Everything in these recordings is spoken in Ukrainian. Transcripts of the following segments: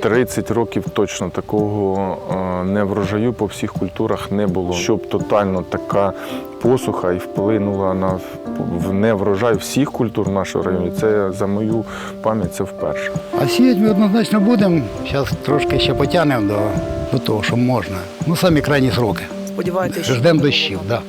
30 років точно такого е, не врожаю по всіх культурах не було. Щоб тотально така посуха і вплинула на в неврожай всіх культур в нашому районі, це за мою пам'ять це вперше. А сіяти ми однозначно будемо. Зараз трошки ще потягнемо до, до того, що можна. Ну, самі крайні сроки. Сподіваєтесь, що Ждемо дощів, так. Да.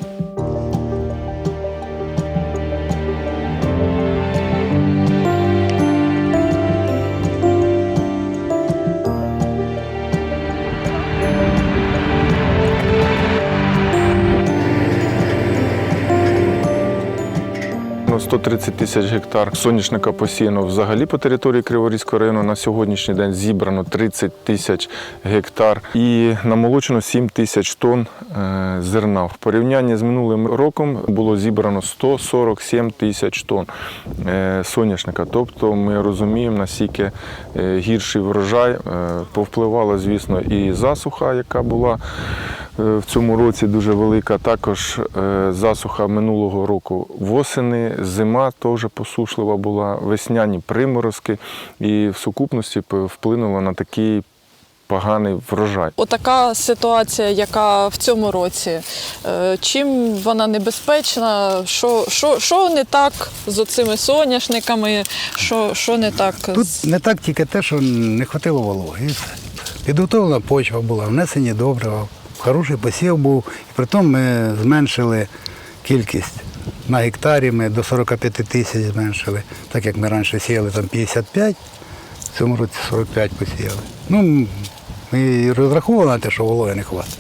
130 тисяч гектар соняшника посіяно взагалі по території Криворізького району. На сьогоднішній день зібрано 30 тисяч гектар і намолочено 7 тисяч тонн е, зерна. В порівнянні з минулим роком було зібрано 147 тисяч тонн е, соняшника. Тобто ми розуміємо, наскільки е, гірший врожай. Повпливала, звісно, і засуха, яка була в цьому році дуже велика. Також е, засуха минулого року восени, зима теж посушлива була, весняні приморозки, і в сукупності вплинуло на такий поганий врожай. Отака ситуація, яка в цьому році. е, Чим вона небезпечна? Що, що, що не так з оцими соняшниками? Що, що не так Тут не так тільки те, що не хватило вологи. Підготовлена почва була, внесені добрива, хороший посів був. І притом ми зменшили кількість. На гектарі ми до 45 тисяч зменшили. Так як ми раніше сіяли там 55, в цьому році 45 посіяли. Ну, ми розраховували на те, що вологи не хватить.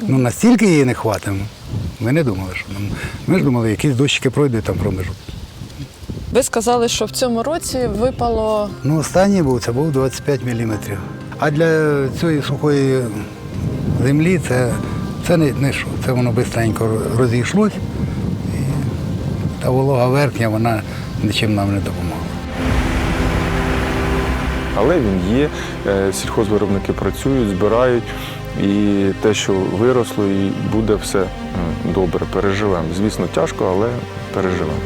Ну, настільки її не хватить, ми не думали, що нам. Ми ж думали, якісь дощики пройдуть там промежут. ви сказали, що в цьому році випало Ну, останній був, це був 25 мм. А для цієї сухої землі це, це не, не що, це воно швидко розійшлось. І та волога верхня, вона нічим нам не допомогла. Але він є, е, сільхозвиробники працюють, збирають, і те, що виросло, і буде все добре, переживемо. Звісно, тяжко, але переживемо.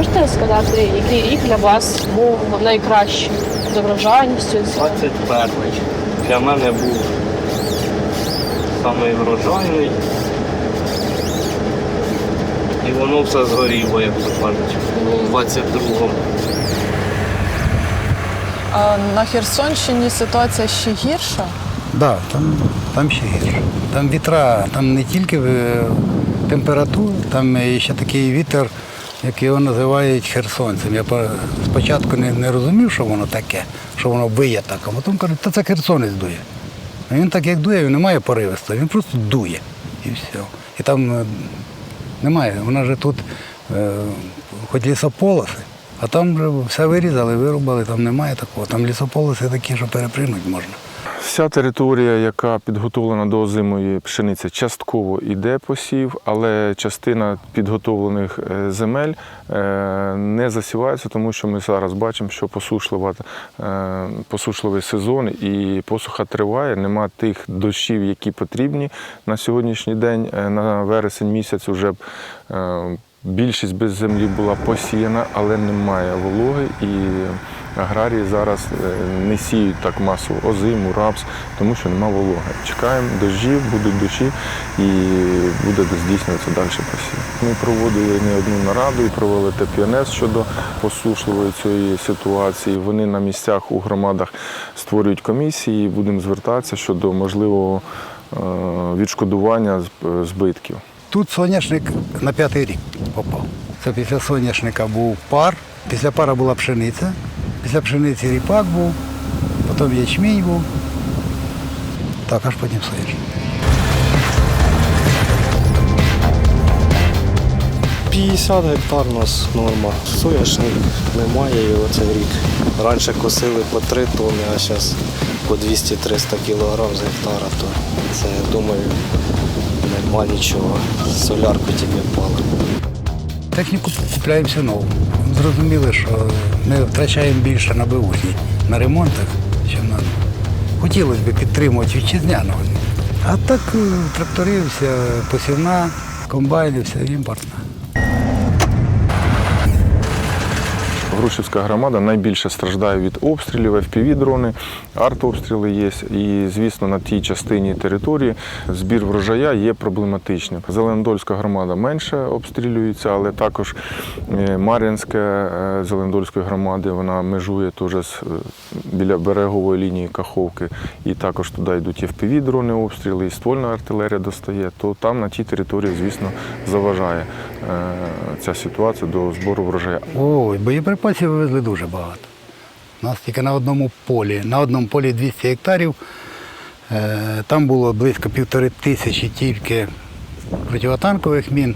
Можете сказати, який рік для вас був найкращим за врожайністю? 21-й. Для мене був самий врожайний. І воно все згоріло, як то кажуть, у 22-му. а на Херсонщині ситуація ще гірша. Так, да, там, там ще гірше. Там вітра, там не тільки е, температура, там ще такий вітер, як його називають херсонцем. Я спочатку не, не розумів, що воно таке, що воно виє так, а потім кажуть, та це херсонець дує. А він так як дує, він не має поривиста, він просто дує. І все. І там е, немає. Вона вже тут е, хоч лісополоси, а там вже все вирізали, вирубали, там немає такого. Там лісополоси такі, що перепринути можна. Вся територія, яка підготовлена до озимої пшениці, частково йде посів, але частина підготовлених е, земель е, не засівається, тому що ми зараз бачимо, що посушлива, е, посушливий сезон і посуха триває. Нема тих дощів, які потрібні на сьогоднішній день. На вересень місяць вже більшість без землі була посіяна, але немає вологи і аграрії зараз е, не сіють так масово озиму, рапс, тому що нема вологи. Чекаємо дощів, будуть дощі і буде здійснюватися далі посів. Ми проводили не одну нараду і провели ТПНС щодо посушливої цієї ситуації. Вони на місцях у громадах створюють комісії, і будемо звертатися щодо можливого е, відшкодування збитків. Тут соняшник на п'ятий рік попав. Це після соняшника був пар, після пара була пшениця, після пшениці ріпак був, потім ячмінь був. Так, аж потім соняшник. – 50 гектар у нас норма. Соняшник немає його цей рік. Раніше косили по 3 тонни, а зараз по 200-300 кілограм з гектара. То це, я думаю, нема нічого. Солярку тільки впали. Техніку купляємося нову. зрозуміли, що ми втрачаємо більше на беушні, на ремонтах, чим на. Хотілося б підтримувати вітчизняного. А так тракторився, посівна, комбайни, все імпортна. Грушівська громада найбільше страждає від обстрілів, FPV-дрони, артобстріли є. І, звісно, на тій частині території збір врожая є проблематичним. Зеленодольська громада менше обстрілюється, але також е, Мар'їнська е, Зеленодольської громади вона межує теж з, е, біля берегової лінії Каховки. І також туди йдуть FPV-дрони обстріли, і ствольна артилерія достає. То там на тій території, звісно, заважає ця ситуація до збору врожаю. Ой, боєприпасів вивезли дуже багато. У нас тільки на одному полі, на одному полі 200 гектарів. Е, Там було близько півтори тисячі тільки противотанкових мін,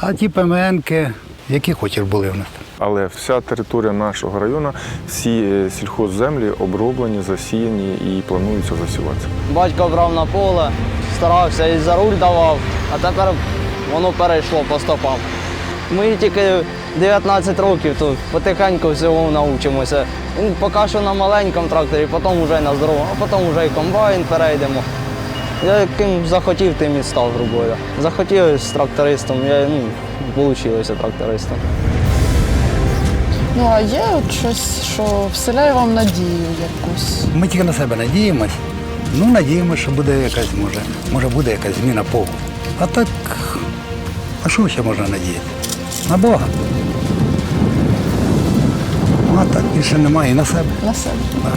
а ті ПМНки, які хочеш були в нас. Але вся територія нашого району, всі е, сільхозземлі оброблені, засіяні і плануються засіватися. Батько брав на поле, старався і за руль давав, а тепер воно перейшло по стопам. Ми тільки 19 років тут потихеньку всього навчимося. Він Поки що на маленькому тракторі, потім вже на здоровому, а потім вже і комбайн перейдемо. Я ким захотів, тим і став, грубо. Захотів з трактористом, я ну, вийшло трактористом. Ну а є от щось, що вселяє вам надію якусь? Ми тільки на себе надіємось. Ну, надіємося, що буде якась, може, може буде якась зміна полу. А так, а що ще можна надіяти? На Бога. А так більше немає і на себе. на себе? Так.